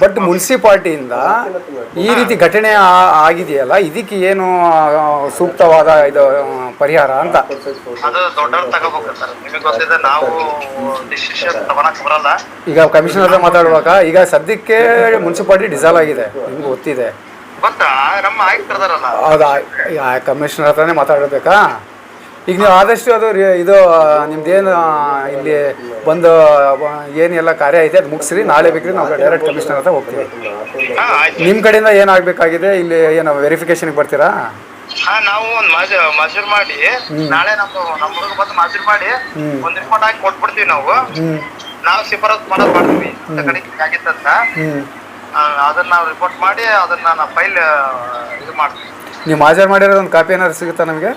But ಮುನ್ಸಿಪಾಲ್ಟಿಯಿಂದ ಈ ರೀತಿ ಘಟನೆ ಆಗಿದೆಯಲ್ಲ ಇದಕ್ಕೆ ಏನು ಸೂಕ್ತವಾದ ಇದು ಪರಿಹಾರ ಅಂತ? ಅದು ದೊಡ್ಡವ್ರು ತಗೋಬೇಕು ಸರ್. ನಿಮಗೆ ಗೊತ್ತಿದೆ ನಾವು ಡಿಸಿಷನ್ ತಗೊಳಕ್ ಬರಲ್ಲ. ಈಗ ಕಮಿಷನರ್ ಹತ್ರ ಮಾತಾಡುವಾಗ ಈಗ ಸದ್ಯಕ್ಕೆ ಮುನ್ಸಿಪಾಲ್ಟಿ ಡಿಸಾಲ್ವ್ ಆಗಿದೆ. ನಿಮ್ಗೆ ಗೊತ್ತಿದೆ. ಗೊತ್ತಾ? ನಮ್ಮ ಆಯುಕ್ತರದಾರಲ್ಲ ಹೌದಾ ಕಮಿಷನರ್ ಹತ್ರನೇ ಮಾತಾಡಬೇಕಾ? ಈಗ ನೀವು ಆದಷ್ಟು ಅದು ಇದು ನಿಮ್ದೇನು ಇಲ್ಲಿ ಒಂದು ಏನೆಲ್ಲ ಕಾರ್ಯ ಐತೆ ಅದು ಮುಗಿಸ್ರಿ. ನಾಳೆ ಬೇಕ್ರಿ ನಾವು ಡೈರೆಕ್ಟ್ ಕಮಿಷನರ್ ಹತ್ರ ಹೋಗ್ತೀವಿ. ಹಾ ಆಯ್ತು. ನಿಮ್ಮ ಕಡೆಯಿಂದ ಏನಾಗಬೇಕಾಗಿದೆ ಇಲ್ಲಿ ಏನು ವೆರಿಫಿಕೇಶನ್ಗೆ ಬರ್ತೀರಾ? ಹಾ ನಾವು ಒಂದ್ ಮಜೂರ್ ಮಾಡಿ ನಾಳೆ ನಮ್ಮ ನಮ್ಮ ಹುಡುಗ ಬಂದು ಮಜೂರ್ ಮಾಡಿ ಒಂದ್ ರಿಪೋರ್ಟ್ ಹಾಕಿ ಕೊಟ್ಬಿಡ್ತೀವಿ ನಾವು. ನಾವು ಶಿಫಾರಸ್ ಮಾಡೋದ್ ಮಾಡ್ತೀವಿ. ಅಂತ ಕಡೆ ಹಿಂಗ್ ಆಗಿತ್ತಂತ ಆ, ಅದನ್ನ ನಾವು ರಿಪೋರ್ಟ್ ಮಾಡಿ ಅದನ್ನ ನಾವು ಫೈಲ್ ಇದು ಮಾಡ್ತೀವಿ. ನೀವು ಹಾಜರು ಮಾಡಿರೋದು ಒಂದು ಕಾಪಿ ಏನಾದ್ರು ಸಿಗುತ್ತಾ ನಮಗೆ?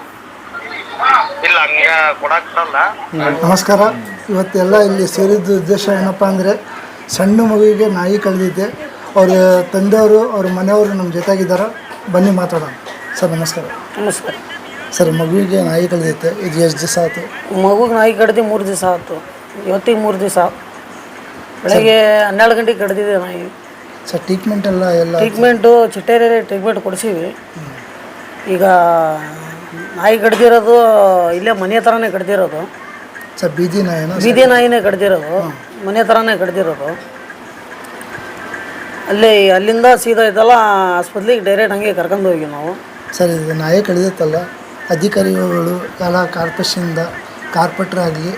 ಹಂಗ ನಮಸ್ಕಾರ. ಇವತ್ತೆಲ್ಲ ಇಲ್ಲಿ ಸೇರಿದ ಉದ್ದೇಶ ಏನಪ್ಪ ಅಂದರೆ ಸಣ್ಣ ಮಗುವಿಗೆ ನಾಯಿ ಕಳೆದಿದ್ದೆ ಅವ್ರ ತಂದೆಯವರು ಅವ್ರ ಮನೆಯವರು ನಮ್ಮ ಜೊತೆಗಿದ್ದಾರೆ. ಬನ್ನಿ ಮಾತಾಡೋಣ. ಸರ್ ನಮಸ್ಕಾರ. ನಮಸ್ಕಾರ. ಸರ್ ಮಗುವಿಗೆ ನಾಯಿ ಕಳೆದೈತೆ ಇದು ಎಷ್ಟು ದಿವಸ ಆಯಿತು? ಮಗುಗೆ ನಾಯಿ ಕಡ್ದು ಮೂರು ದಿವಸ ಆಯ್ತು. ಇವತ್ತಿಗೆ ಮೂರು ದಿವಸ. ಬೆಳಗ್ಗೆ ಹನ್ನೆರಡು ಗಂಟೆಗೆ ಕಡ್ದಿದೆ ನಾಯಿ. ಸರ್ ಟ್ರೀಟ್ಮೆಂಟ್ ಎಲ್ಲ ಎಲ್ಲ ಟ್ರೀಟ್ಮೆಂಟು ಚಿಟ್ಟೇರಿ ಟ್ರೀಟ್ಮೆಂಟ್ ಕೊಡಿಸೀವಿ ಈಗ ನಾಯಿ ಕಡ್ದಿರೋದು ಇಲ್ಲೇ ಮನೆ ಥರನೇ ಕಡ್ದಿರೋದು. ಸರ್ ಬೀದಿ ನಾಯಿನ ಬೀದಿ ನಾಯಿನೇ ಕಡ್ದಿರೋದು. ಮನೆ ಥರನೇ ಕಡ್ದಿರೋದು. ಅಲ್ಲಿ ಅಲ್ಲಿಂದ ಸೀದಾ ಇದೆಲ್ಲ ಆಸ್ಪತ್ರೆಗೆ ಡೈರೆಕ್ಟ್ ಹಂಗೆ ಕರ್ಕೊಂಡು ಹೋಗಿ ನಾವು. ಸರ್ ಇದು ನಾಯಿ ಕಡಿದಿತ್ತಲ್ಲ? ಅಧಿಕಾರಿಗಳು ಎಲ್ಲ ಕಾರ್ಪೊರೇಷನಿಂದ ಕಾರ್ಪೊರೇಟರ್ ಆಗಲಿ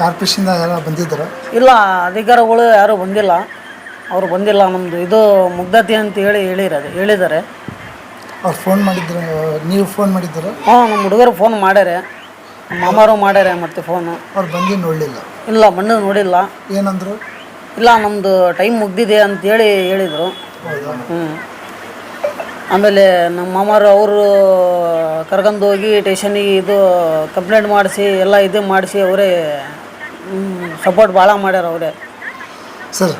ಕಾರ್ಪೊರೇಷನಿಂದ ಎಲ್ಲ ಬಂದಿದ್ದಾರೆ? ಇಲ್ಲ ಅಧಿಕಾರಿಗಳು ಯಾರೂ ಬಂದಿಲ್ಲ. ಅವರು ಬಂದಿಲ್ಲ ನಮ್ಮದು ಇದು ಮುಗ್ಧತೆ ಅಂತ ಹೇಳಿ ಹೇಳಿರೋದು ಹೇಳಿದ್ದಾರೆ. ಅವ್ರು ಫೋನ್ ಮಾಡಿದ್ರು ನೀವು ಫೋನ್ ಮಾಡಿದ್ದೀರಾ? ಹ್ಞೂ ನಮ್ಮ ಹುಡುಗರು ಫೋನ್ ಮಾಡ್ಯಾರೆ. ನಮ್ಮ ಮಾಮಾರು ಮಾಡ್ಯಾರೆ ಮತ್ತೆ ಫೋನು ಅವ್ರು ಬಂದು ನೋಡಲಿಲ್ಲ? ಇಲ್ಲ ಮಣ್ಣು ನೋಡಿಲ್ಲ. ಏನಂದರು? ಇಲ್ಲ ನಮ್ಮದು ಟೈಮ್ ಮುಗ್ದಿದೆ ಅಂತೇಳಿ ಹೇಳಿದರು. ಹೌದಾ? ಹ್ಞೂ ಆಮೇಲೆ ನಮ್ಮ ಮಾಮಾರು ಅವರು ಕರ್ಕೊಂಡು ಹೋಗಿ ಟೇಷನಿಗೆ ಇದು ಕಂಪ್ಲೇಂಟ್ ಮಾಡಿಸಿ ಎಲ್ಲ ಇದು ಮಾಡಿಸಿ ಅವರೇ ಸಪೋರ್ಟ್ ಭಾಳ ಮಾಡ್ಯಾರ ಅವರೇ. ಸರ್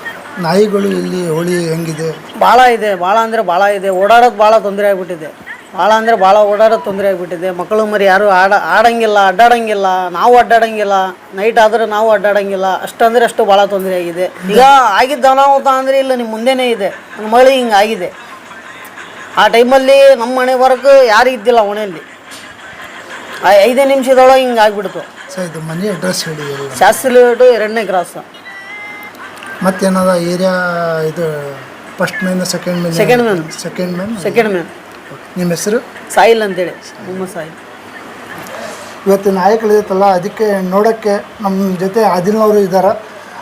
ನಾಯಿಗಳು ಇಲ್ಲಿ ಹೋಳಿ ಹೆಂಗಿದೆ? ಭಾಳ ಇದೆ ಭಾಳ ಅಂದರೆ ಭಾಳ ಇದೆ. ಓಡಾಡೋದು ಭಾಳ ತೊಂದರೆ ಆಗಿಬಿಟ್ಟಿದೆ. ಭಾಳ ಅಂದರೆ ಭಾಳ ಓಡಾಡೋದು ತೊಂದರೆ ಆಗಿಬಿಟ್ಟಿದೆ. ಮಕ್ಕಳು ಮರಿ ಯಾರು ಆಡ ಆಡಂಗಿಲ್ಲ ಅಡ್ಡಾಡಂಗಿಲ್ಲ. ನಾವು ಅಡ್ಡಾಡಂಗಿಲ್ಲ. ನೈಟ್ ಆದ್ರೆ ನಾವು ಅಡ್ಡಾಡಂಗಿಲ್ಲ. ಅಂದರೆ ಅಷ್ಟು ಭಾಳ ತೊಂದರೆ ಆಗಿದೆ. ಈಗ ಆಗಿದ್ದ ಅನಾಹುತ ಅಂದರೆ ಇಲ್ಲ ನಿಮ್ಮ ಮುಂದೆನೇ ಇದೆ. ನನ್ನ ಮಗಳಿಗೆ ಹಿಂಗೆ ಆಗಿದೆ. ಆ ಟೈಮಲ್ಲಿ ನಮ್ಮ ಮನೆ ವರ್ಕ್ ಯಾರು ಇದ್ದಿಲ್ಲ ಮನೆಯಲ್ಲಿ. ಐದೇ ನಿಮಿಷದೊಳಗೆ ಹಿಂಗೆ ಆಗಿಬಿಡ್ತು. ಸರ್ ಇದು ಮನೆ ಅಡ್ರೆಸ್ ಹೇಳಿ ಶಾಸ್ತ್ರಿ ಎರಡನೇ ಕ್ರಾಸ್. ಮತ್ತೇನದ ಏರಿಯಾ ಇದು first main second main second main. Second main second main ನಿಮ್ಮ ಹೆಸರು? ಸಾಯಿಲ್ ಅಂತೇಳಿ. ಮೊಹಮ್ಮದ್ ಸಾಯಿಲ್. ಇವತ್ತು ನಾಯಿ ಕಳೆದೈತಲ್ಲ ಅದಕ್ಕೆ ನೋಡೋಕ್ಕೆ ನಮ್ಮ ಜೊತೆ ಆದಿಲ್ನವರು ಇದ್ದಾರೆ?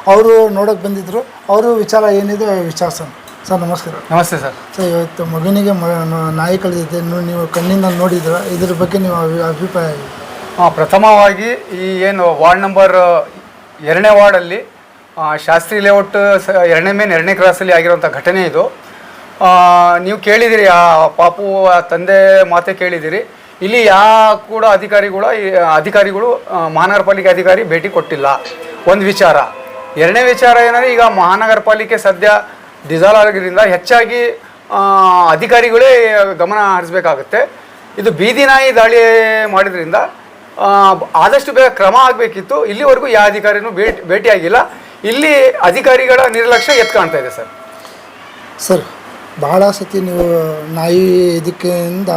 ಅವರು ನೋಡೋಕೆ ಬಂದಿದ್ದರು ಅವರು ವಿಚಾರ ಏನಿದೆ ವಿಚಾರಿಸೋಣ ಸರ್. ನಮಸ್ಕಾರ. ನಮಸ್ತೆ ಸರ್. ಸರ್ ಇವತ್ತು ಮಗನಿಗೆ ಮ ನ- ನಾಯಿ ನೀವು- ಕಣ್ಣಿಂದ ನೋಡಿದ್ರ ಇದ್ರ ಬಗ್ಗೆ ನೀವು ಅಭಿ ಅಭಿಪ್ರಾಯ ಆ, ಪ್ರಥಮವಾಗಿ ಈ ಏನು ವಾರ್ಡ್ ನಂಬರ್ ಎರಡನೇ ವಾರ್ಡಲ್ಲಿ ಶಾಸ್ತ್ರಿ ಲೇಔಟ್ ಎರಡನೇ ಮೇನ್ ಎರಡನೇ ಕ್ರಾಸಲ್ಲಿ ಆಗಿರುವಂಥ ಘಟನೆ ಇದು. ನೀವು ಕೇಳಿದಿರಿ, ಆ, ಪಾಪು ತಂದೆ ಮಾತೆ ಕೇಳಿದಿರಿ. ಇಲ್ಲಿ ಯಾವ ಕೂಡ ಅಧಿಕಾರಿಗಳು ಅಧಿಕಾರಿಗಳು ಮಹಾನಗರ ಪಾಲಿಕೆ ಅಧಿಕಾರಿ ಭೇಟಿ ಕೊಟ್ಟಿಲ್ಲ. ಒಂದು ವಿಚಾರ, ಎರಡನೇ ವಿಚಾರ ಏನಂದರೆ, ಈಗ ಮಹಾನಗರ ಪಾಲಿಕೆ ಸದ್ಯ ಡಿಸಾಲ್ವ್ ಆಗಿರೋದ್ರಿಂದ ಹೆಚ್ಚಾಗಿ ಅಧಿಕಾರಿಗಳೇ ಗಮನ ಹರಿಸ್ಬೇಕಾಗುತ್ತೆ. ಇದು ಬೀದಿ ನಾಯಿ ದಾಳಿ ಮಾಡಿದ್ರಿಂದ ಆದಷ್ಟು ಬೇಗ ಕ್ರಮ ಆಗಬೇಕಿತ್ತು. ಇಲ್ಲಿವರೆಗೂ ಯಾವ ಅಧಿಕಾರಿನೂ ಭೇಟಿ, ಭೇಟಿಯಾಗಿಲ್ಲ. ಇಲ್ಲಿ ಅಧಿಕಾರಿಗಳ ನಿರ್ಲಕ್ಷ್ಯ ಎತ್ ಕಾಣ್ತಾ ಇದೆ ಸರ್. ಸರ್ ಭಾಳ ಸತಿ ನೀವು ನಾಯಿ ಇದಕ್ಕಿಂದ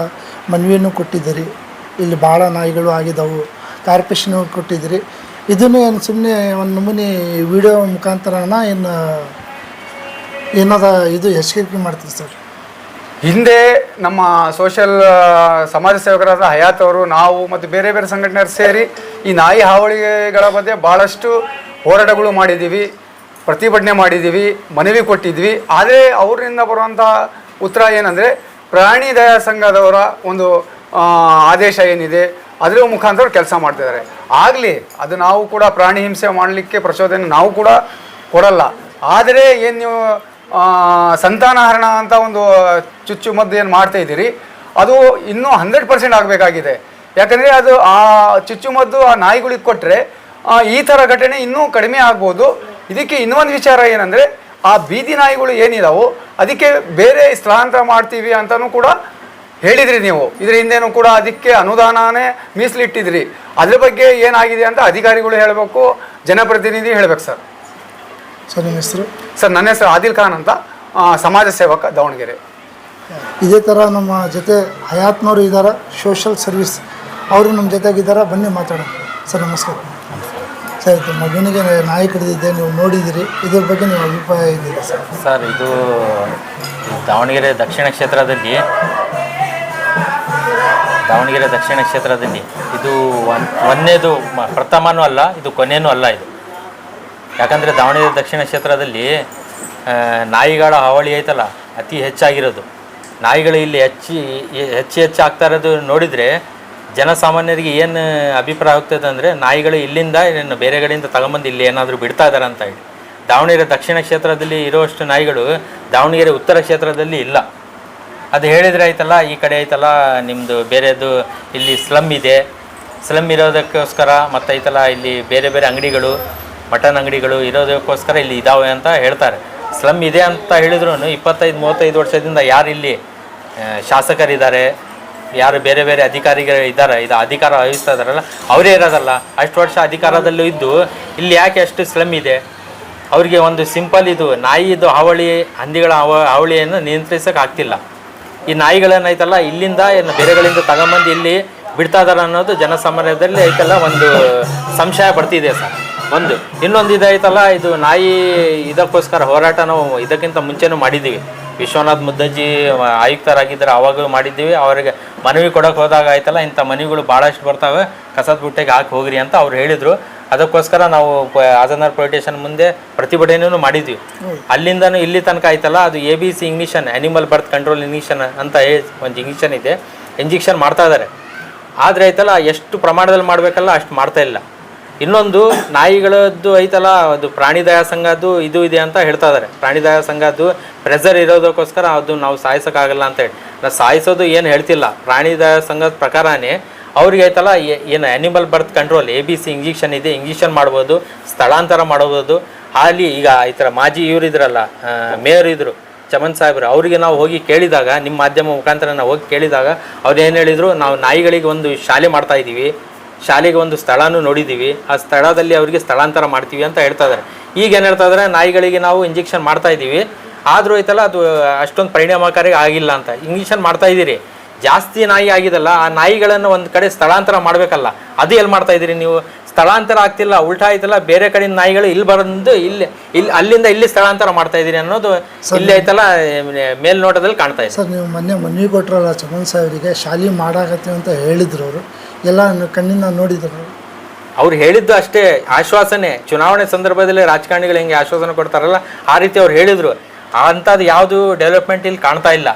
ಮನವಿಯನ್ನು ಕೊಟ್ಟಿದ್ದೀರಿ. ಇಲ್ಲಿ ಭಾಳ ನಾಯಿಗಳು ಆಗಿದ್ದಾವೆ. ಕಾರ್ಪೊರೇಷನ್ ಕೊಟ್ಟಿದ್ದೀರಿ. ಇದನ್ನು ಏನು ಸುಮ್ಮನೆ ಒಂದು ನಮೂನಿ ವಿಡಿಯೋ ಮುಖಾಂತರನ ಏನು ಏನದ ಇದು ಎಚ್ಚರಿಕೆ ಮಾಡ್ತೀವಿ ಸರ್? ಹಿಂದೆ ನಮ್ಮ ಸೋಷಿಯಲ್ ಸಮಾಜ ಸೇವಕರಾದ ಹಯಾತ್ ಅವರು ನಾವು ಮತ್ತು ಬೇರೆ ಬೇರೆ ಸಂಘಟನೆಯವರು ಸೇರಿ ಈ ನಾಯಿ ಹಾವಳಿಗಳ ಬಗ್ಗೆ ಭಾಳಷ್ಟು ಹೋರಾಟಗಳು ಮಾಡಿದ್ದೀವಿ, ಪ್ರತಿಭಟನೆ ಮಾಡಿದ್ದೀವಿ, ಮನವಿ ಕೊಟ್ಟಿದ್ವಿ ಆದರೆ ಅವರಿಂದ ಬರುವಂಥ ಉತ್ತರ ಏನಂದರೆ ಪ್ರಾಣಿ ದಯಾ ಸಂಘದವರ ಒಂದು ಆದೇಶ ಏನಿದೆ, ಅದರ ಮುಖಾಂತರ ಕೆಲಸ ಮಾಡ್ತಿದ್ದಾರೆ ಆಗಲಿ, ಅದು ನಾವು ಕೂಡ ಪ್ರಾಣಿ ಹಿಂಸೆ ಮಾಡಲಿಕ್ಕೆ ಪ್ರಚೋದನೆ ನಾವು ಕೂಡ ಕೊಡಲ್ಲ. ಆದರೆ ಏನು ನೀವು ಸಂತಾನಹರಣ ಅಂತ ಒಂದು ಚುಚ್ಚುಮದ್ದು ಏನು ಮಾಡ್ತಾ ಇದ್ದೀರಿ, ಅದು ಇನ್ನೂ ಹಂಡ್ರೆಡ್ ಪರ್ಸೆಂಟ್ ಆಗಬೇಕಾಗಿದೆ. ಯಾಕಂದರೆ ಅದು ಆ ಚುಚ್ಚುಮದ್ದು ಆ ನಾಯಿಗಳಿಗೆ ಕೊಟ್ಟರೆ ಈ ಥರ ಘಟನೆ ಇನ್ನೂ ಕಡಿಮೆ ಆಗ್ಬೋದು. ಇದಕ್ಕೆ ಇನ್ನೊಂದು ವಿಚಾರ ಏನಂದರೆ ಆ ಬೀದಿ ನಾಯಿಗಳು ಏನಿದಾವೋ ಅದಕ್ಕೆ ಬೇರೆ ಸ್ಥಳಾಂತರ ಮಾಡ್ತೀವಿ ಅಂತಲೂ ಕೂಡ ಹೇಳಿದ್ರಿ ನೀವು. ಇದ್ರ ಹಿಂದೆನೂ ಕೂಡ ಅದಕ್ಕೆ ಅನುದಾನನೇ ಮೀಸಲಿಟ್ಟಿದ್ರಿ. ಅದ್ರ ಬಗ್ಗೆ ಏನಾಗಿದೆ ಅಂತ ಅಧಿಕಾರಿಗಳು ಹೇಳಬೇಕು ಜನಪ್ರತಿನಿಧಿ ಹೇಳ್ಬೇಕು ಸರ್. ಸರ್ ನಿಮ್ಮ ಹೆಸರು? ಸರ್ ನನ್ನ ಹೆಸರು ಆದಿಲ್ ಖಾನ್ ಅಂತ ಸಮಾಜ ಸೇವಕ ದಾವಣಗೆರೆ. ಇದೇ ಥರ ನಮ್ಮ ಜೊತೆ ಹಯಾತ್ನವರು ಇದ್ದಾರೆ ಸೋಷಲ್ ಸರ್ವಿಸ್ ಅವರು ನಮ್ಮ ಜೊತೆಗಿದ್ದಾರೆ ಬನ್ನಿ ಮಾತಾಡೋಣ. ಸರ್ ನಮಸ್ಕಾರ. ಸರ್ ಮಗನಿಗೆ ನಾಯಿ ಕಡಿದಿದ್ದೆ ನೀವು ನೋಡಿದ್ದೀರಿ ಇದ್ರ ಬಗ್ಗೆ ನೀವು ಅಭಿಪ್ರಾಯ ಇದೆ ಸರ್? ಇದು ದಾವಣಗೆರೆ ದಕ್ಷಿಣ ಕ್ಷೇತ್ರದಲ್ಲಿ, ದಾವಣಗೆರೆ ದಕ್ಷಿಣ ಕ್ಷೇತ್ರದಲ್ಲಿ ಇದು ಒನ್, ಒಂದನೇದು ಮ- ಪ್ರಥಮನೂ ಅಲ್ಲ, ಇದು ಕೊನೆಯೂ ಅಲ್ಲ ಇದು. ಯಾಕಂದರೆ ದಾವಣಗೆರೆ ದಕ್ಷಿಣ ಕ್ಷೇತ್ರದಲ್ಲಿ ನಾಯಿಗಳ ಹಾವಳಿ ಐತಲ್ಲ, ಅತಿ ಹೆಚ್ಚಾಗಿರೋದು. ನಾಯಿಗಳು ಇಲ್ಲಿ ಹೆಚ್ಚಿ, ಹೆಚ್ಚು ಹೆಚ್ಚು ಆಗ್ತಾ ಇರೋದು ನೋಡಿದರೆ ಜನಸಾಮಾನ್ಯರಿಗೆ ಏನು ಅಭಿಪ್ರಾಯ ಆಗ್ತದೆ ಅಂದರೆ ನಾಯಿಗಳು ಇಲ್ಲಿಂದ ಏನು ಬೇರೆ ಕಡೆಯಿಂದ ತಗೊಂಬಂದು ಇಲ್ಲಿ ಏನಾದರೂ ಬಿಡ್ತಾ ಇದ್ದಾರೆ ಅಂತ ಹೇಳಿ. ದಾವಣಗೆರೆ ದಕ್ಷಿಣ ಕ್ಷೇತ್ರದಲ್ಲಿ ಇರುವಷ್ಟು ನಾಯಿಗಳು ದಾವಣಗೆರೆ ಉತ್ತರ ಕ್ಷೇತ್ರದಲ್ಲಿ ಇಲ್ಲ. ಅದು ಹೇಳಿದರೆ ಆಯ್ತಲ್ಲ, ಈ ಕಡೆ ಐತಲ್ಲ ನಿಮ್ಮದು ಬೇರೆದು ಇಲ್ಲಿ ಸ್ಲಮ್ ಇದೆ. ಸ್ಲಮ್ ಇರೋದಕ್ಕೋಸ್ಕರ ಮತ್ತು ಐತಲ್ಲ ಇಲ್ಲಿ ಬೇರೆ ಬೇರೆ ಅಂಗಡಿಗಳು, ಮಟನ್ ಅಂಗಡಿಗಳು ಇರೋದಕ್ಕೋಸ್ಕರ ಇಲ್ಲಿ ಇದಾವೆ ಅಂತ ಹೇಳ್ತಾರೆ. ಸ್ಲಮ್ ಇದೆ ಅಂತ ಹೇಳಿದ್ರು ಇಪ್ಪತ್ತೈದು, ಮೂವತ್ತೈದು ವರ್ಷದಿಂದ ಯಾರು ಇಲ್ಲಿ ಶಾಸಕರಿದ್ದಾರೆ ಯಾರು ಬೇರೆ ಬೇರೆ ಅಧಿಕಾರಿಗಳು ಇದ್ದಾರೆ, ಇದು ಅಧಿಕಾರ ವಹಿಸ್ತಾ ಇದಾರಲ್ಲ ಅವರೇ ಇರೋದಲ್ಲ. ಅಷ್ಟು ವರ್ಷ ಅಧಿಕಾರದಲ್ಲೂ ಇದ್ದು, ಇಲ್ಲಿ ಯಾಕೆ ಅಷ್ಟು ಸ್ಲಮ್ ಇದೆ? ಅವರಿಗೆ ಒಂದು ಸಿಂಪಲ್ ಇದು, ನಾಯಿದು ಹಾವಳಿ, ಹಂದಿಗಳ ಹಾವ, ಹಾವಳಿಯನ್ನು ನಿಯಂತ್ರಿಸಕ್ಕೆ ಆಗ್ತಿಲ್ಲ. ಈ ನಾಯಿಗಳೇನಾಯ್ತಲ್ಲ ಇಲ್ಲಿಂದ ಏನು ಬೇರೆಗಳಿಂದ ತಗೊಂಬಂದು ಇಲ್ಲಿ ಬಿಡ್ತಾ ಇದಾರೆ ಅನ್ನೋದು ಜನಸಾಮಾನ್ಯದಲ್ಲಿ ಐತಲ್ಲ ಒಂದು ಸಂಶಯ ಬರ್ತಿದೆ ಸರ್. ಒಂದು. ಇನ್ನೊಂದು ಇದಾಯ್ತಲ್ಲ ಇದು ನಾಯಿ ಇದಕ್ಕೋಸ್ಕರ ಹೋರಾಟ ನಾವು ಇದಕ್ಕಿಂತ ಮುಂಚೆನೂ ಮಾಡಿದ್ದೀವಿ. ವಿಶ್ವನಾಥ್ ಮುದ್ದಜ್ಜಿ ಆಯುಕ್ತರಾಗಿದ್ದರೆ ಅವಾಗ ಮಾಡಿದ್ದೀವಿ. ಅವರಿಗೆ ಮನವಿ ಕೊಡೋಕೆ ಹೋದಾಗ ಆಯ್ತಲ್ಲ ಇಂಥ ಮನವಿಗಳು ಭಾಳಷ್ಟು ಬರ್ತಾವೆ. ಕಸದ ಬುಟ್ಟೆಗೆ ಹಾಕಿ ಹೋಗ್ರಿ ಅಂತ ಅವ್ರು ಹೇಳಿದರು. ಅದಕ್ಕೋಸ್ಕರ ನಾವು ಆಜನರ್ ಪೊಲೀಸ್ ಸ್ಟೇಷನ್ ಮುಂದೆ ಪ್ರತಿಭಟನೆಯೂ ಮಾಡಿದ್ವಿ. ಅಲ್ಲಿಂದನೂ ಇಲ್ಲಿ ತನಕ ಆಯ್ತಲ್ಲ ಅದು ಎ ಬಿ ಸಿ ಇಂಗ್ಲೀಷನ್ ಆ್ಯನಿಮಲ್ ಬರ್ತ್ ಕಂಟ್ರೋಲ್ ಇಂಗ್ಲೀಷನ್ ಅಂತ ಹೇಳಿ ಒಂದು ಇಂಜೆಕ್ಷನ್ ಇದೆ. ಇಂಜೆಕ್ಷನ್ ಮಾಡ್ತಾ ಇದ್ದಾರೆ ಆದರೆ ಆಯ್ತಲ್ಲ ಎಷ್ಟು ಪ್ರಮಾಣದಲ್ಲಿ ಮಾಡಬೇಕಲ್ಲ ಅಷ್ಟು ಮಾಡ್ತಾ ಇಲ್ಲ. ಇನ್ನೊಂದು ನಾಯಿಗಳದ್ದು ಐತಲ್ಲ, ಅದು ಪ್ರಾಣಿದಯ ಸಂಘದ್ದು ಇದು ಇದೆ ಅಂತ ಹೇಳ್ತಾ ಇದ್ದಾರೆ ಪ್ರಾಣಿ ದಯಾ ಸಂಘದ್ದು ಪ್ರೆಸರ್ ಇರೋದಕ್ಕೋಸ್ಕರ ಅದು ನಾವು ಸಾಯಿಸೋಕ್ಕಾಗಲ್ಲ ಅಂತ ಹೇಳಿ. ನಾವು ಸಾಯಿಸೋದು ಏನು ಹೇಳ್ತಿಲ್ಲ. ಪ್ರಾಣಿ ದಯಾ ಸಂಘದ ಪ್ರಕಾರನೇ ಅವ್ರಿಗೆ ಐತಲ್ಲ ಏನು animal birth control A B C injection ಇದೆ ಇಂಜೆಕ್ಷನ್ ಮಾಡ್ಬೋದು, ಸ್ಥಳಾಂತರ ಮಾಡ್ಬೋದು. ಹಾಲಿ ಈಗ ಈ ಥರ ಮಾಜಿ ಇವ್ರು ಇದ್ರಲ್ಲ ಮೇಯರ್ ಇದ್ದರು ಚಮನ್ ಸಾಹೇಬ್ರು, ಅವರಿಗೆ ನಾವು ಹೋಗಿ ಕೇಳಿದಾಗ, ನಿಮ್ಮ ಮಾಧ್ಯಮ ಮುಖಾಂತರ ನಾವು ಹೋಗಿ ಕೇಳಿದಾಗ ಅವ್ರು ಏನು ಹೇಳಿದರು, ನಾವು ನಾಯಿಗಳಿಗೆ ಒಂದು ಶಾಲೆ ಮಾಡ್ತಾ ಇದ್ದೀವಿ ಶಾಲೆಗೆ ಒಂದು ಸ್ಥಳನೂ ನೋಡಿದ್ದೀವಿ. ಆ ಸ್ಥಳದಲ್ಲಿ ಅವರಿಗೆ ಸ್ಥಳಾಂತರ ಮಾಡ್ತೀವಿ ಅಂತ ಹೇಳ್ತಾ ಇದ್ದಾರೆ. ಈಗ ಏನು ಹೇಳ್ತಾ ಇದ್ದಾರೆ? ನಾಯಿಗಳಿಗೆ ನಾವು ಇಂಜೆಕ್ಷನ್ ಮಾಡ್ತಾ ಇದ್ದೀವಿ. ಆದರೂ ಐತಲ್ಲ ಅದು ಅಷ್ಟೊಂದು ಪರಿಣಾಮಕಾರಿ ಆಗಿಲ್ಲ ಅಂತ. ಇಂಜೆಕ್ಷನ್ ಮಾಡ್ತಾ ಇದ್ದೀರಿ. ಜಾಸ್ತಿ ನಾಯಿ ಆಗಿದಲ್ಲ ಆ ನಾಯಿಗಳನ್ನು ಒಂದು ಕಡೆ ಸ್ಥಳಾಂತರ ಮಾಡಬೇಕಲ್ಲ. ಅದು ಎಲ್ಲಿ ಮಾಡ್ತಾ ಇದ್ದೀರಿ ನೀವು? ಸ್ಥಳಾಂತರ ಆಗ್ತಿಲ್ಲ ಉಲ್ಟಾ ಆಯ್ತಲ್ಲ ಬೇರೆ ಕಡೆಯಿಂದ ನಾಯಿಗಳು ಇಲ್ಲಿ ಬಂದು ಇಲ್ಲಿ ಇಲ್ಲಿ ಅಲ್ಲಿಂದ ಇಲ್ಲಿ ಸ್ಥಳಾಂತರ ಮಾಡ್ತಾ ಇದ್ದೀರಿ ಅನ್ನೋದು ಇಲ್ಲಿ ಐತಲ್ಲ ಮೇಲ್ನೋಟದಲ್ಲಿ ಕಾಣ್ತಾ ಇದೆ. ಸರ್ ನೀವು ಮೊನ್ನೆ ಮನವಿ ಕೊಟ್ಟರಲ್ಲ ಚಮನ್ ಸಾಹೇಬರಿಗೆ ಶಾಲೆ ಮಾಡಾಕತ್ತೀವಿ ಅಂತ ಹೇಳಿದ್ರು ಅವರು. ಎಲ್ಲ ಕಣ್ಣಿಂದ ನೋಡಿದ್ರು. ಅವ್ರು. ಹೇಳಿದ್ದು ಅಷ್ಟೇ ಆಶ್ವಾಸನೆ. ಚುನಾವಣೆ ಸಂದರ್ಭದಲ್ಲಿ ರಾಜಕಾರಣಿಗಳು ಹೆಂಗೆ ಆಶ್ವಾಸನೆ ಕೊಡ್ತಾರಲ್ಲ, ಆ ರೀತಿ ಅವ್ರು ಹೇಳಿದರು. ಅಂಥದ್ದು ಯಾವುದು ಡೆವಲಪ್ಮೆಂಟ್ ಇಲ್ಲಿ ಕಾಣ್ತಾ ಇಲ್ಲ.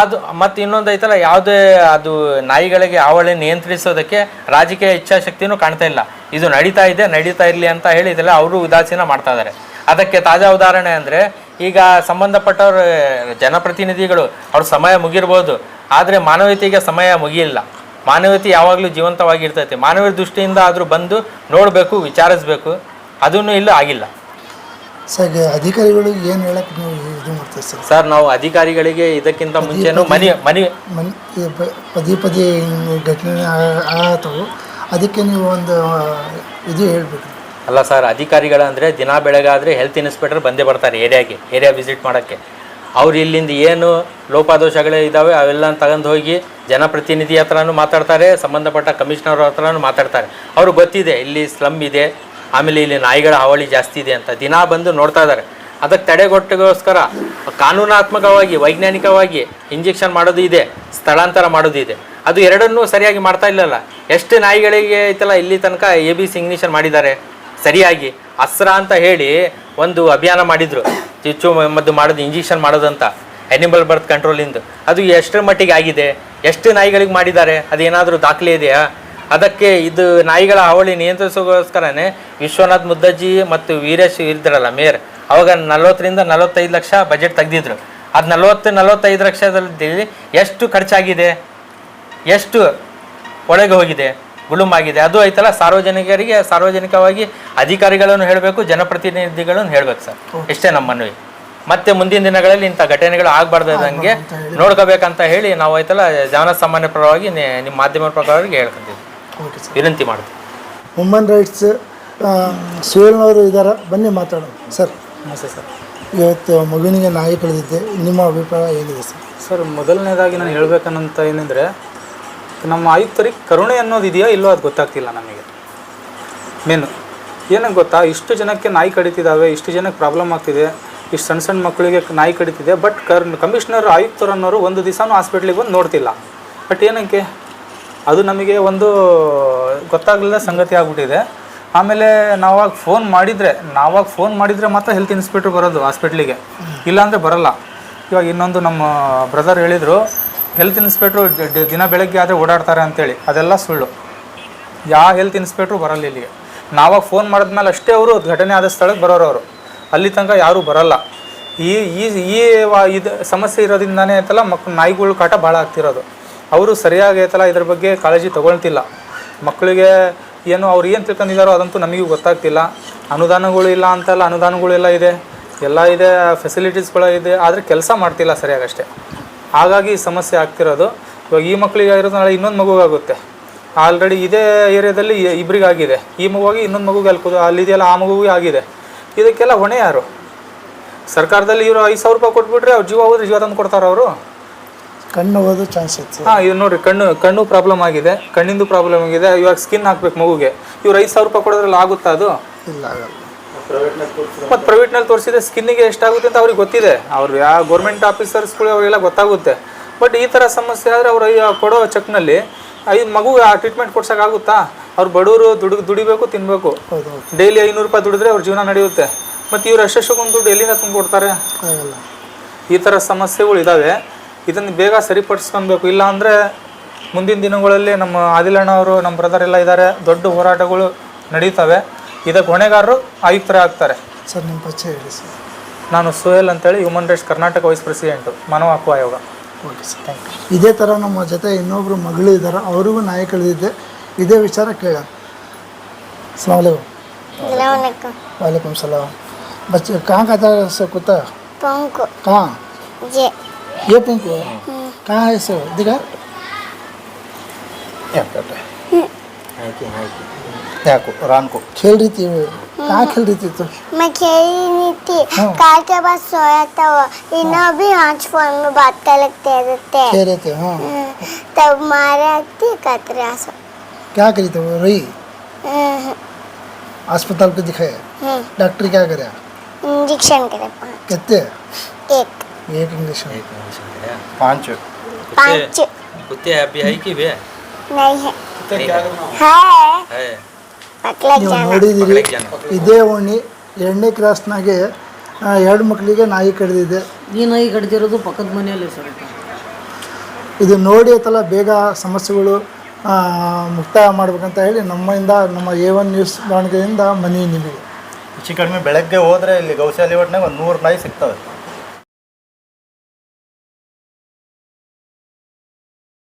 ಅದು ಮತ್ತು ಇನ್ನೊಂದು ಐತಲ್ಲ, ಯಾವುದೇ ಅದು ನಾಯಿಗಳಿಗೆ ಹಾವಳಿ ನಿಯಂತ್ರಿಸೋದಕ್ಕೆ ರಾಜಕೀಯ ಇಚ್ಛಾಶಕ್ತಿನೂ ಕಾಣ್ತಾ ಇಲ್ಲ. ಇದು ನಡೀತಾ ಇದೆ, ನಡೀತಾ ಇರಲಿ ಅಂತ ಹೇಳಿದೆಲ್ಲ ಅವರು ಉದಾಸೀನ ಮಾಡ್ತಾ ಇದ್ದಾರೆ ಅದಕ್ಕೆ ತಾಜಾ ಉದಾಹರಣೆ ಅಂದರೆ, ಈಗ ಸಂಬಂಧಪಟ್ಟವ್ರ, ಜನಪ್ರತಿನಿಧಿಗಳು, ಅವ್ರ ಸಮಯ ಮುಗಿರ್ಬೋದು. ಆದರೆ ಮಾನವೀಯತೆಗೆ ಸಮಯ ಮುಗಿಯಿಲ್ಲ. ಮಾನವೀಯತೆ ಯಾವಾಗಲೂ ಜೀವಂತವಾಗಿರ್ತೈತೆ. ಮಾನವೀಯ ದೃಷ್ಟಿಯಿಂದ ಆದರೂ ಬಂದು ನೋಡಬೇಕು ವಿಚಾರಿಸ್ಬೇಕು. ಅದನ್ನು ಇಲ್ಲ ಆಗಿಲ್ಲ. ಸರ್ ಅಧಿಕಾರಿಗಳು ಅಧಿಕಾರಿಗಳಿಗೆ ಏನು ಹೇಳಕ್ಕೆ ನೀವು ಇದು ಮಾಡ್ತೀವಿ ಸರ್? ಸರ್ ನಾವು ಅಧಿಕಾರಿಗಳಿಗೆ ಇದಕ್ಕಿಂತ ಮುಂಚೆನೂ ಮನಿ ಮನಿ ಮನ್ ಪದೇ ಪದೇ ಘಟನೆ ಅದಕ್ಕೆ ನೀವು ಒಂದು ಇದು ಹೇಳ್ಬೇಕು. ಅಲ್ಲ ಸರ್ ಅಧಿಕಾರಿಗಳಂದರೆ ದಿನ ಬೆಳಗಾದರೆ ಹೆಲ್ತ್ ಇನ್ಸ್ಪೆಕ್ಟರ್ ಬಂದೇ ಬರ್ತಾರೆ ಏರಿಯಾಗೆ ಏರಿಯಾ ವಿಸಿಟ್ ಮಾಡೋಕ್ಕೆ. ಅವ್ರು ಇಲ್ಲಿಂದ ಏನು ಲೋಪದೋಷಗಳೇ ಇದ್ದಾವೆ ಅವೆಲ್ಲ ತಗೊಂಡು ಹೋಗಿ ಜನಪ್ರತಿನಿಧಿ ಹತ್ರನೂ ಮಾತಾಡ್ತಾರೆ, ಸಂಬಂಧಪಟ್ಟ ಕಮಿಷನರ್ ಹತ್ರನೂ ಮಾತಾಡ್ತಾರೆ. ಅವ್ರಿಗೆ ಗೊತ್ತಿದೆ, ಇಲ್ಲಿ ಸ್ಲಮ್ ಇದೆ, ಆಮೇಲೆ ಇಲ್ಲಿ ನಾಯಿಗಳ ಹಾವಳಿ ಜಾಸ್ತಿ ಇದೆ ಅಂತ. ದಿನ ಬಂದು ನೋಡ್ತಾ ಇದ್ದಾರೆ. ಅದಕ್ಕೆ ತಡೆಗೊಟ್ಟಗೋಸ್ಕರ ಕಾನೂನಾತ್ಮಕವಾಗಿ, ವೈಜ್ಞಾನಿಕವಾಗಿ ಇಂಜೆಕ್ಷನ್ ಮಾಡೋದು ಇದೆ, ಸ್ಥಳಾಂತರ ಮಾಡೋದು ಇದೆ. ಅದು ಎರಡನ್ನೂ ಸರಿಯಾಗಿ ಮಾಡ್ತಾ ಇಲ್ಲಲ್ಲ. ಎಷ್ಟು ನಾಯಿಗಳಿಗೆ ಐತಲ್ಲ, ಇಲ್ಲಿ ತನಕ ಎ ಬಿ ಸಿ ಮಾಡಿದ್ದಾರೆ. ಸರಿಯಾಗಿ. ಅಸ್ರ ಅಂತ ಹೇಳಿ ಒಂದು ಅಭಿಯಾನ ಮಾಡಿದ್ರು. ಚುಚ್ಚು ಮದ್ದು ಮಾಡೋದು ಇಂಜೆಕ್ಷನ್ ಮಾಡೋದಂತ ಅನಿಮಲ್ ಬರ್ತ್ ಕಂಟ್ರೋಲಿಂದ ಅದು ಎಷ್ಟರ ಮಟ್ಟಿಗೆ ಆಗಿದೆ, ಎಷ್ಟು ನಾಯಿಗಳಿಗೆ ಮಾಡಿದ್ದಾರೆ, ಅದೇನಾದರೂ ದಾಖಲೆ ಇದೆಯಾ? ಅದಕ್ಕೆ ಇದು ನಾಯಿಗಳ ಹಾವಳಿ ನಿಯಂತ್ರಿಸೋಗೋಸ್ಕರನೇ ವಿಶ್ವನಾಥ್ ಮುದ್ದಜ್ಜಿ ಮತ್ತು ವೀರೇಶ್ ಇರ್ತಾರಲ್ಲ ಮೇಯರ್, ಅವಾಗ ನಲವತ್ತರಿಂದ ನಲವತ್ತೈದು ಲಕ್ಷ ಬಜೆಟ್ ತೆಗೆದಿದ್ರು. ಅದು ನಲವತ್ತು, ನಲವತ್ತೈದು ಲಕ್ಷದಲ್ಲಿ ಎಷ್ಟು ಖರ್ಚಾಗಿದೆ? ಎಷ್ಟು ಒಳಗೆ ಹೋಗಿದೆ? ಗುಳುಮಾಗಿದೆ ಅದು ಐತಲ್ಲ ಸಾರ್ವಜನಿಕರಿಗೆ ಸಾರ್ವಜನಿಕವಾಗಿ ಅಧಿಕಾರಿಗಳನ್ನು ಹೇಳಬೇಕು ಜನಪ್ರತಿನಿಧಿಗಳನ್ನು ಹೇಳಬೇಕು ಸರ್. ಇಷ್ಟೇ ನಮ್ಮ ಮನವಿ ಮತ್ತೆ ಮುಂದಿನ ದಿನಗಳಲ್ಲಿ ಇಂಥ ಘಟನೆಗಳು ಆಗಬಾರ್ದಂಗೆ ನೋಡ್ಕೋಬೇಕಂತ ಹೇಳಿ ನಾವು ಐತಲ್ಲ ಜನಸಾಮಾನ್ಯ ಪರವಾಗಿ ನಿ- ನಿಮ್ಮ ಮಾಧ್ಯಮ ಪ್ರಕಾರವಾಗಿ ಹೇಳ್ಕೊಂತೀವಿ. ಓಕೆ ಸರ್ ವಿನಂತಿ ಮಾಡ್ತೀವಿ ವುಮನ್ ರೈಟ್ಸ್ ಸುವರ್ಣವರು ಇದ್ದಾರೆ ಬನ್ನಿ ಮಾತಾಡೋಣ. ಸರ್ ನಮಸ್ತೆ ಸರ್ ಇವತ್ತು ಮಗುವಿನಿಗೆ ನಾಯಿ ಕಳೆದಿದ್ದೆ. ನಿಮ್ಮ ಅಭಿಪ್ರಾಯ ಏನಿದೆ ಸರ್ ಸರ್ ಮೊದಲನೇದಾಗಿ ನಾನು ಹೇಳ್ಬೇಕನ್ನಂತ ಏನಂದರೆ ನಮ್ಮ ಆಯುಕ್ತರಿಗೆ ಕರುಣೆ ಅನ್ನೋದು ಇದೆಯಾ ಇಲ್ಲೋ ಅದು ಗೊತ್ತಾಗ್ತಿಲ್ಲ ನಮಗೆ. ಮೇನು ಏನಕ್ಕೆ ಗೊತ್ತಾ? ಇಷ್ಟು ಜನಕ್ಕೆ ನಾಯಿ ಕಡಿತಿದ್ದಾವೆ ಇಷ್ಟು ಜನಕ್ಕೆ ಪ್ರಾಬ್ಲಮ್ ಆಗ್ತಿದೆ, ಇಷ್ಟು ಸಣ್ಣ ಸಣ್ಣ ಮಕ್ಕಳಿಗೆ ನಾಯಿ ಕಡಿತಿದೆ ಬಟ್ ಕರ್ ಕಮಿಷನರ್ ಆಯುಕ್ತರು ಅನ್ನೋರು ಒಂದು ದಿವಸನೂ ಹಾಸ್ಪಿಟ್ಲಿಗೆ ಬಂದು ನೋಡ್ತಿಲ್ಲ. ಬಟ್ ಏನಕ್ಕೆ ಅದು ನಮಗೆ ಒಂದು ಗೊತ್ತಾಗಲಿಲ್ಲ ಸಂಗತಿ ಆಗಿಬಿಟ್ಟಿದೆ. ಆಮೇಲೆ ನಾವಾಗ ಫೋನ್ ಮಾಡಿದರೆ, ನಾವಾಗ ಫೋನ್ ಮಾಡಿದರೆ ಮಾತ್ರ ಹೆಲ್ತ್ ಇನ್ಸ್ಪೆಕ್ಟ್ರ್ ಬರೋದು ಹಾಸ್ಪಿಟ್ಲಿಗೆ ಇಲ್ಲಾಂದರೆ ಬರಲ್ಲ. ಇವಾಗ ಇನ್ನೊಂದು ನಮ್ಮ ಬ್ರದರ್ ಹೇಳಿದರು ಹೆಲ್ತ್ ಇನ್ಸ್ಪೆಕ್ಟ್ರು ದಿನ ಬೆಳಗ್ಗೆ ಆದರೆ ಓಡಾಡ್ತಾರೆ ಅಂತೇಳಿ. ಅದೆಲ್ಲ ಸುಳ್ಳು. ಯಾವ ಹೆಲ್ತ್ ಇನ್ಸ್ಪೆಕ್ಟ್ರು ಬರಲ್ಲ ಇಲ್ಲಿಗೆ. ನಾವಾಗ ಫೋನ್ ಮಾಡಿದ್ಮೇಲೆ ಅಷ್ಟೇ ಅವರು ಘಟನೆ ಆದ ಸ್ಥಳಕ್ಕೆ ಬರೋರು ಅವರು. ಅಲ್ಲಿ ತನಕ ಯಾರೂ ಬರಲ್ಲ. ಈ ಈ ಈ ಇದು ಸಮಸ್ಯೆ ಇರೋದ್ರಿಂದಾನೇ ಐತಲ್ಲ ಮಕ್, ನಾಯಿಗಳು ಕಾಟ ಭಾಳ ಆಗ್ತಿರೋದು. ಅವರು ಸರಿಯಾಗಿ ಐತಲ್ಲ ಇದ್ರ ಬಗ್ಗೆ ಕಾಳಜಿ ತೊಗೊಳ್ತಿಲ್ಲ. ಮಕ್ಕಳಿಗೆ ಏನು ಅವ್ರು ಏನು ತಿಳ್ಕೊಂಡಿದ್ದಾರೋ ಅದಂತೂ ನಮಗೂ ಗೊತ್ತಾಗ್ತಿಲ್ಲ. ಅನುದಾನಗಳು ಇಲ್ಲ ಅಂತಲ್ಲ ಅನುದಾನಗಳೆಲ್ಲ ಇದೆ. ಎಲ್ಲ ಇದೆ ಫೆಸಿಲಿಟೀಸ್ಗಳು ಇದೆ, ಆದರೆ ಕೆಲಸ ಮಾಡ್ತಿಲ್ಲ ಸರಿಯಾಗಿ ಅಷ್ಟೇ. ಹಾಗಾಗಿ ಈ ಸಮಸ್ಯೆ ಆಗ್ತಿರೋದು. ಇವಾಗ ಈ ಮಕ್ಕಳಿಗೆ ಆಗಿರೋದು ನಾಳೆ ಇನ್ನೊಂದು ಮಗುವಾಗುತ್ತೆ ಆಲ್ರೆಡಿ ಇದೇ ಏರಿಯಾದಲ್ಲಿ ಇಬ್ಬರಿಗಾಗಿದೆ ಈ ಮಗುವಾಗಿ ಇನ್ನೊಂದು ಮಗುಗೆ ಅಲ್ಲಿ ಇದೆಯಲ್ಲ ಅಲ್ಲಿದೆಯಲ್ಲ ಆ ಮಗುವಿಗೆ ಆಗಿದೆ. ಇದಕ್ಕೆಲ್ಲ ಹೊಣೆ ಯಾರು? ಸರ್ಕಾರದಲ್ಲಿ ಇವರು ಐದು ಸಾವಿರ ರೂಪಾಯಿ ಕೊಟ್ಬಿಟ್ರೆ ಅವ್ರು ಜೀವ ಹೋದ್ರೆ ಜೀವ ತಂದು ಕೊಡ್ತಾರೆ ಅವರು? ಕಣ್ಣು ಹೋದ ಚಾನ್ಸ್ ಇತ್ತು ಹಾಂ ಇದು ನೋಡ್ರಿ ಕಣ್ಣು ಕಣ್ಣು ಪ್ರಾಬ್ಲಮ್ ಆಗಿದೆ ಕಣ್ಣಿಂದು ಪ್ರಾಬ್ಲಮ್ ಆಗಿದೆ ಇವಾಗ ಸ್ಕಿನ್ ಹಾಕ್ಬೇಕು ಮಗುಗೆ. ಇವ್ರು ಐದು ಸಾವಿರ ರೂಪಾಯಿ ಕೊಡೋದ್ರಲ್ಲಿ ಆಗುತ್ತಾ ಅದು? ಇಲ್ಲ ಆಗಲ್ಲ. ಮತ್ತು ಪ್ರೈವೇಟ್ನಲ್ಲಿ ತೋರಿಸಿದ್ರೆ ಸ್ಕಿನ್ನಿಗೆ ಎಷ್ಟಾಗುತ್ತೆ ಅಂತ ಅವ್ರಿಗೆ ಗೊತ್ತಿದೆ. ಅವ್ರು ಯಾವ ಗೌರ್ಮೆಂಟ್ ಆಫೀಸರ್ಸ್ಗಳು ಅವರಿಗೆಲ್ಲ ಗೊತ್ತಾಗುತ್ತೆ. ಬಟ್ ಈ ಥರ ಸಮಸ್ಯೆ ಆದರೆ ಅವ್ರು ಕೊಡೋ ಚೆಕ್ನಲ್ಲಿ ಐದು ಮಗು ಆ ಟ್ರೀಟ್ಮೆಂಟ್ ಕೊಡ್ಸೋಕ್ಕಾಗುತ್ತಾ? ಅವ್ರು ಬಡವರು ದುಡಿ ದುಡಿಬೇಕು ತಿನ್ನಬೇಕು ಡೈಲಿ ಐನೂರು ರೂಪಾಯಿ ದುಡಿದ್ರೆ ಅವ್ರ ಜೀವನ ನಡೆಯುತ್ತೆ. ಮತ್ತು ಇವ್ರು ಅಷ್ಟೊಂದು ದುಡ್ಡು ಎಲ್ಲಿಂದ ತಂದು ಕೊಡ್ತಾರೆ ಈ ಥರ ಸಮಸ್ಯೆಗಳು ಇದ್ದಾವೆ ಇದನ್ನು ಬೇಗ ಸರಿಪಡಿಸ್ಕೊಬೇಕು ಇಲ್ಲ ಅಂದರೆ ಮುಂದಿನ ದಿನಗಳಲ್ಲಿ ನಮ್ಮ ಆದಿಲಣ್ಣ ಅವರು ನಮ್ಮ ಬ್ರದರ್ ಎಲ್ಲ ಇದ್ದಾರೆ. ದೊಡ್ಡ ಹೋರಾಟಗಳು ನಡೀತವೆ. ಇದಕ್ಕೆ ಹೊಣೆಗಾರರು ಆಯುಕ್ತರೇ ಆಗ್ತಾರೆ ಸರ್ ನಿಮ್ಮ ಪರಿಚಯ ಹೇಳಿ ಸರ್ ನಾನು ಸೋಯಲ್ ಅಂತೇಳಿ human rights Karnataka vice president ಮಾನವ ಹಕ್ಕು ಆಯೋಗ ಓಕೆ ಸರ್ ಥ್ಯಾಂಕ್ ಯು ಇದೇ ಥರ ನಮ್ಮ ಜೊತೆ ಇನ್ನೊಬ್ಬರು ಮಗಳು ಇದ್ದಾರೆ ಅವ್ರಿಗೂ ನಾಯಿ ಕಳೆದಿದ್ದೆ ಇದೇ ವಿಚಾರ ಕೇಳ ಸಲಾಮು Assalamualaikum. वालेकुम सलाम बच्चे कहाँ का था से कुत्ता Pongko. कहाँ Je. ये पिंकू कहाँ है से दिखा को रान को खेल रही थी कहाँ हम्म. खेल रही थी तुम तो? मैं खेल ही. नहीं थी हाँ। कार के बाद सोया था वो. इन्हें अभी हाथ फ़ोन में बात कर लगते रहते हैं. खेल रहे थे हाँ हम्म. तब मारे आती कतरा सब क्या करी थी वो रही हम्म. अस्पताल को दिखाए डॉक्टर क्या करे? इंजेक्शन करे कितने? एक. एक इंजेक्शन. एक पाँच. पाँच. कुत्ते? अभी है कि भैया? नहीं है. तो क्या करना है. है। ನೀವು ನೋಡಿದ್ದೀರಿ ಇದೇ ಓಣಿ ಎರಡನೇ ಕ್ರಾಸ್ನಾಗೆ ಎರಡು ಮಕ್ಕಳಿಗೆ ನಾಯಿ ಕಡಿದಿದೆ. ಈ ನಾಯಿ ಕಡ್ದಿರೋದು ಪಕ್ಕದ ಮನೆಯಲ್ಲಿ ಸರ್ ಇದು ನೋಡಿ ಆಯ್ತಲ್ಲ ಬೇಗ ಸಮಸ್ಯೆಗಳು ಮುಕ್ತಾಯ ಮಾಡ್ಬೇಕಂತ ಹೇಳಿ ನಮ್ಮಿಂದ ನಮ್ಮ ಎ ಒನ್ ನ್ಯೂಸ್ ಬಾಣಿಗೆಯಿಂದ ಮನೆ ನಿಮಗೆ. ಹೆಚ್ಚು ಕಡಿಮೆ ಬೆಳಗ್ಗೆ ಹೋದರೆ ಇಲ್ಲಿ ಗೌಶಾಲಿ ಒಟ್ಟಿನಾಗ ಒಂದು ನೂರು ನಾಯಿ ಸಿಗ್ತವೆ.